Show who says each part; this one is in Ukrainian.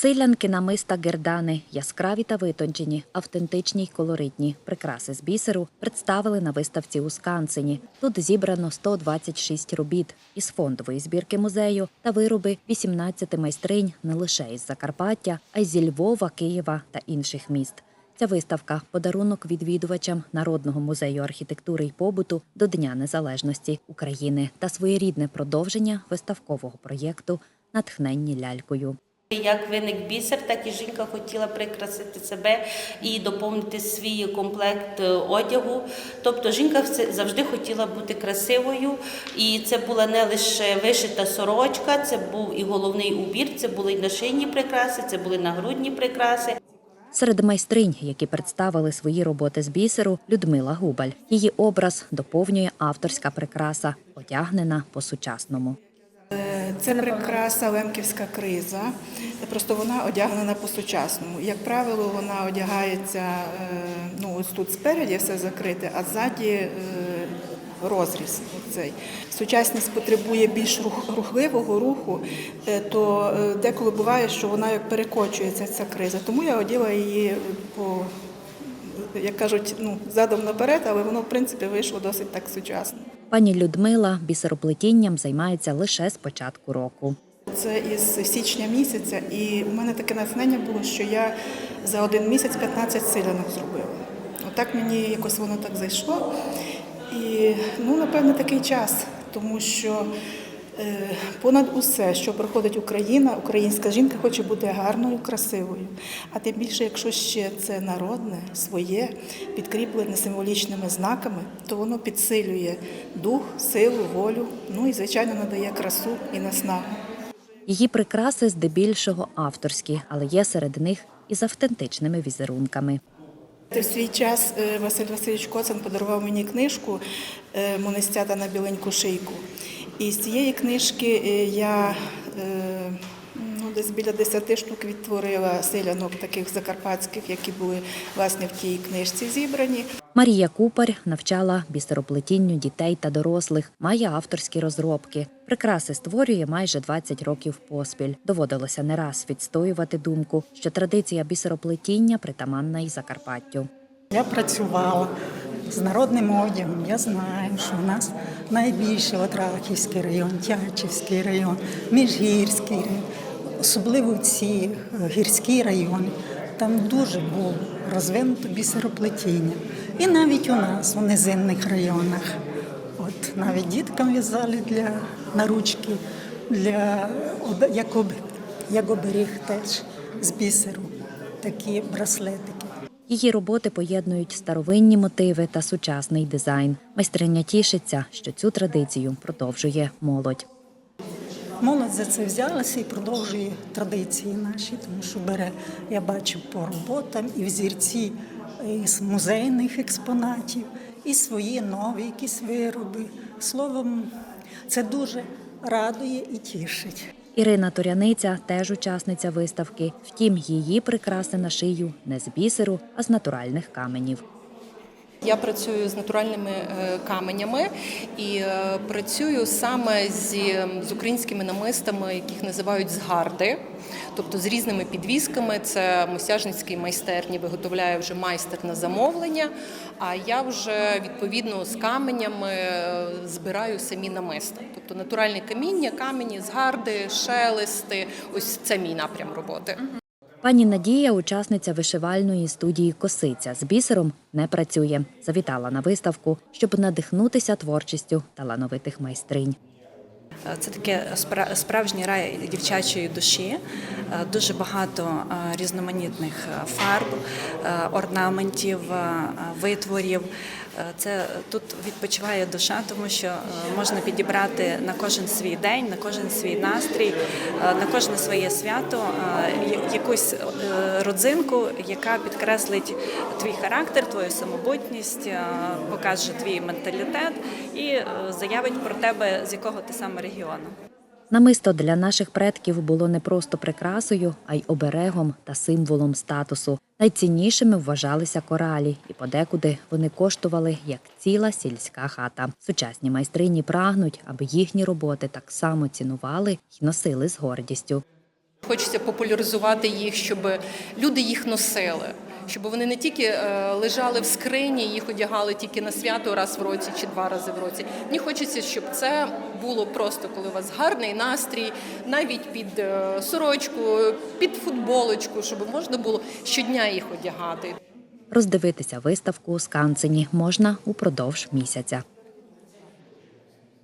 Speaker 1: Селянки, намиста, гердани, яскраві та витончені, автентичні й колоритні прикраси з бісеру представили на виставці у Скансені. Тут зібрано 126 робіт із фондової збірки музею та вироби 18 майстринь не лише із Закарпаття, а й зі Львова, Києва та інших міст. Ця виставка подарунок відвідувачам Народного музею архітектури й побуту до Дня Незалежності України та своєрідне продовження виставкового проєкту Натхненні лялькою.
Speaker 2: Як виник бісер, так і жінка хотіла прикрасити себе і доповнити свій комплект е, одягу. Тобто жінка завжди хотіла бути красивою, і це була не лише вишита сорочка, це був і головний убір, це були і нашийні прикраси, це були нагрудні прикраси.
Speaker 1: Серед майстринь, які представили свої роботи з бісеру, Людмила Губаль. Її образ доповнює авторська прикраса, одягнена по-сучасному.
Speaker 3: Це прикраса лемківська криза. Просто вона одягнена по-сучасному. Як правило, вона одягається е, ну, ось тут спереді все закрите, а ззаді е, розріз. Цей. Сучасність потребує більш рух- рухливого руху, е, то деколи буває, що вона як перекочується ця криза. Тому я оділа її по, як кажуть, ну, задом наперед, але воно в принципі вийшло досить так сучасно.
Speaker 1: Пані Людмила бісероплетінням займається лише з початку року.
Speaker 3: Це із січня місяця, і у мене таке натхнення було, що я за один місяць 15 силянок зробила. Отак мені якось воно так зайшло. І ну, напевне, такий час, тому що понад усе, що проходить Україна, українська жінка хоче бути гарною, красивою. А тим більше, якщо ще це народне, своє, підкріплене символічними знаками, то воно підсилює дух, силу, волю, ну і, звичайно, надає красу і наснагу.
Speaker 1: Її прикраси здебільшого авторські, але є серед них і з автентичними візерунками.
Speaker 3: В свій час е, Василь Васильович Коцан подарував мені книжку е, Монестята на біленьку шийку. І з цієї книжки е, я е, ну, десь біля 10 штук відтворила селянок таких закарпатських, які були власне в тій книжці зібрані.
Speaker 1: Марія Купар навчала бісероплетінню дітей та дорослих, має авторські розробки. Прикраси створює майже 20 років поспіль. Доводилося не раз відстоювати думку, що традиція бісероплетіння притаманна й Закарпаттю.
Speaker 4: Я працювала з народним одягом. Я знаю, що в нас найбільше от Рахівський район, Тячівський район, Міжгірський район, особливо ці е, гірські райони. Там дуже було розвинуто бісероплетіння. І навіть у нас, у низинних районах. От навіть діткам в'язали для наручки, для як оберіг теж з бісеру, такі браслетики.
Speaker 1: Її роботи поєднують старовинні мотиви та сучасний дизайн. Майстриня тішиться, що цю традицію продовжує молодь.
Speaker 4: Молодь за це взялася і продовжує традиції наші, тому що бере, я бачу по роботам і взірці із музейних експонатів, і свої нові якісь вироби. Словом, це дуже радує і тішить.
Speaker 1: Ірина Туряниця теж учасниця виставки. Втім, її прикраси на шию не з бісеру, а з натуральних каменів.
Speaker 5: Я працюю з натуральними е, каменями і е, працюю саме з, з українськими намистами, яких називають згарди, тобто з різними підвісками. Це мосяжницькій майстерні виготовляє вже майстер на замовлення. А я вже відповідно з каменями е, збираю самі намиста. Тобто натуральне каміння, камені, згарди, шелести. Ось це мій напрям роботи.
Speaker 1: Пані Надія, учасниця вишивальної студії Косиця з бісером не працює. Завітала на виставку, щоб надихнутися творчістю талановитих майстринь.
Speaker 6: Це таке справжній рай дівчачої душі, Е, дуже багато е, різноманітних е, фарб, е, орнаментів, е, витворів. Е, Це тут відпочиває душа, тому що е, можна підібрати на кожен свій день, на кожен свій настрій, е, на кожне своє свято е, якусь е, родзинку, яка підкреслить твій характер, твою самобутність, е, покаже твій менталітет і е, заявить про тебе, з якого ти саме регіону.
Speaker 1: Намисто для наших предків було не просто прикрасою, а й оберегом та символом статусу. Найціннішими вважалися коралі, і подекуди вони коштували як ціла сільська хата. Сучасні майстрині прагнуть, аби їхні роботи так само цінували й носили з гордістю.
Speaker 5: Хочеться популяризувати їх, щоб люди їх носили. Щоб вони не тільки е, лежали в скрині, їх одягали тільки на свято раз в році чи два рази в році. Мені хочеться, щоб це було просто, коли у вас гарний настрій, навіть під е, сорочку, під футболочку, щоб можна було щодня їх одягати.
Speaker 1: Роздивитися виставку у Сканцині можна упродовж місяця.